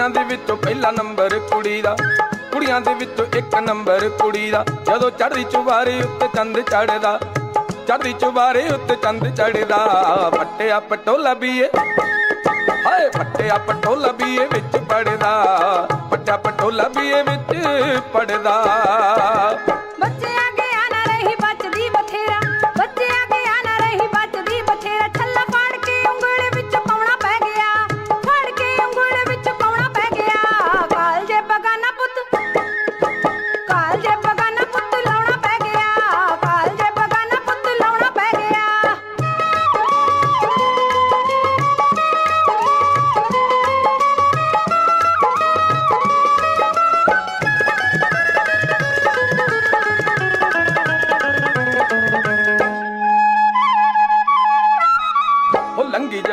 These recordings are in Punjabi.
ਕੁੜੀਆਂ ਦੇ ਵਿੱਚੋਂ ਪਹਿਲਾ ਨੰਬਰ ਕੁੜੀ ਦਾ। ਕੁੜੀਆਂ ਦੇ ਵਿੱਚੋਂ ਇੱਕ ਨੰਬਰ ਕੁੜੀ ਦਾ। ਜਦੋਂ ਚੜ੍ਹਦੀ ਚੁਬਾਰੇ ਉੱਤੇ ਚੰਦ ਚੜਦਾ ਚੜ੍ਹਦੀ ਚੁਬਾਰੇ ਉੱਤੇ ਚੰਦ ਚੜਦਾ ਪੱਟਿਆ ਪਟੋਲਾ ਬੀਏ। ਹਾਏ ਪੱਟਿਆ ਪਟੋਲਾ ਬੀਏ ਵਿੱਚ ਪੜਦਾ ਪੱਟਾ ਪਟੋਲਾ ਬੀਏ ਵਿੱਚ ਪੜਦਾ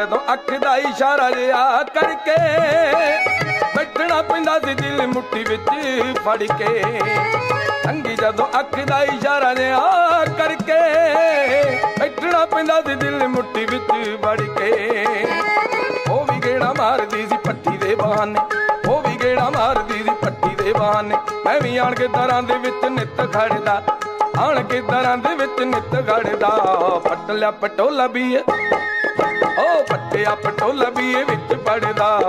ਜਦੋਂ ਅੱਖ ਦਾ ਇਸ਼ਾਰਾ ਜਿਆ ਕਰਕੇ ਬੈਠਣਾ ਪੈਂਦਾ ਸੀ ਦਿਲ ਮੁੱਠੀ ਵਿੱਚ ਫੜ ਕੇ। ਲੰਗੀ ਜਦੋਂ ਅੱਖ ਦਾ ਇਸ਼ਾਰਾ ਜਿਆ ਕਰਕੇ ਬੈਠਣਾ ਪੈਂਦਾ ਸੀ ਦਿਲ ਮੁੱਠੀ ਵਿੱਚ ਵੜ ਕੇ। ਉਹ ਵੀ ਗੇੜਾ ਮਾਰਦੀ ਸੀ ਪੱਟੀ ਦੇ ਬਹਾਨੇ, ਉਹ ਵੀ ਗੇੜਾ ਮਾਰਦੀ ਸੀ ਪੱਟੀ ਦੇ ਬਹਾਨੇ। ਮੈਂ ਵੀ ਆਣ ਕੇ ਦਰਾਂ ਦੇ ਵਿੱਚ ਨਿੱਤ ਖੜਦਾ, ਆਣ ਕੇ ਦਰਾਂ ਦੇ ਵਿੱਚ ਨਿੱਤ ਖੜਦਾ। ਪੱਟ ਲਿਆ ਪਟੋਲਾ ਵੀ ਏ ਓ ਪੱਟਿਆ ਵਿੱਚ ਪੜਦਾ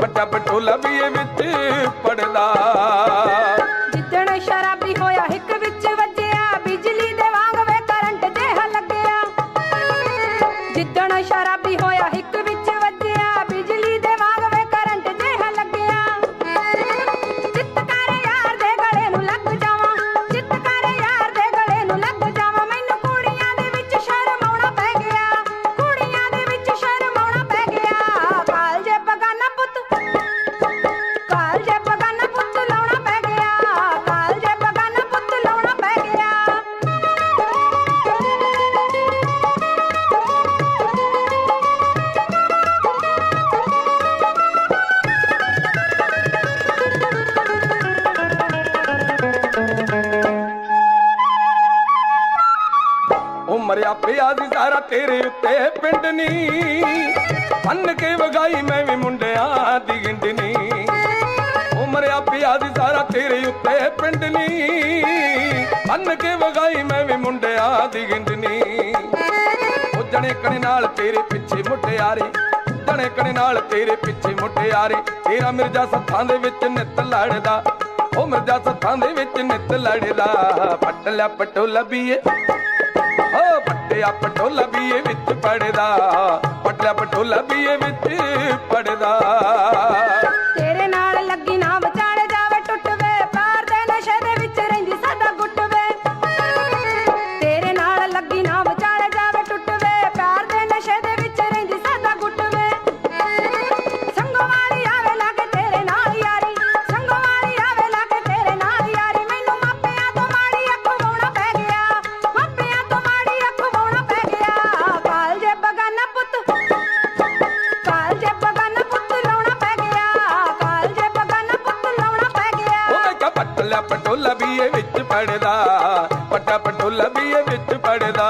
ਵੱਡਾ ਪਟੋਲਾ ਵੀ ਵਿੱਚ ਪੜਦਾ ਮਰਿਆ ਪਿਆ ਸੀ ਸਾਰਾ ਤੇਰੇ ਉੱਤੇ ਪਿੰਡ ਨੀ। ਬੰਨ ਕੇ ਵਗਾਈ ਮੈਂ ਵੀ ਮੁੰਡਿਆਂ ਦੀ ਗਿੰਡਨੀ ਉਹ ਪਿਆ ਸੀ ਸਾਰਾ ਤੇਰੇ ਉੱਤੇ ਪਿੰਡ ਨੀ। ਬੰਨ ਕੇ ਵਗਾਈ ਮੈਂ ਵੀ ਮੁੰਡਿਆਂ ਦੀ ਗਿੰਡਨੀ ਉਹ ਜਣੇ ਕਣੇ ਨਾਲ ਤੇਰੇ ਪਿੱਛੇ ਮੁਟਿਆਰੇ ਜਣੇ ਕਣੇ ਨਾਲ ਤੇਰੇ ਪਿੱਛੇ ਮੁਟਿਆਰੇ ਤੇਰਾ ਮਿਰਜ਼ਾ ਸੱਥਾਂ ਦੇ ਵਿੱਚ ਨਿੱਤ ਲੜਦਾ। ਉਹ ਮਿਰਜ਼ਾ ਸੱਥਾਂ ਦੇ ਵਿੱਚ ਨਿੱਤ ਲੜਦਾ। ਪੱਟ ਲਿਆ ਪਟੋਲਾ ਬੀਏ ਪੱਟਿਆ ਪਟੋਲਾ ਵੀ ਵਿੱਚ ਪੜਦਾ ਪੱਟਿਆ ਪਟੋਲਾ ਵੀ ਇਹ ਵਿੱਚ ਪੜਦਾ ਵਿੱਚ ਪੜਦਾ ਪਟਾ ਪਟੋਲਾ ਵੀ ਵਿੱਚ ਪੜਦਾ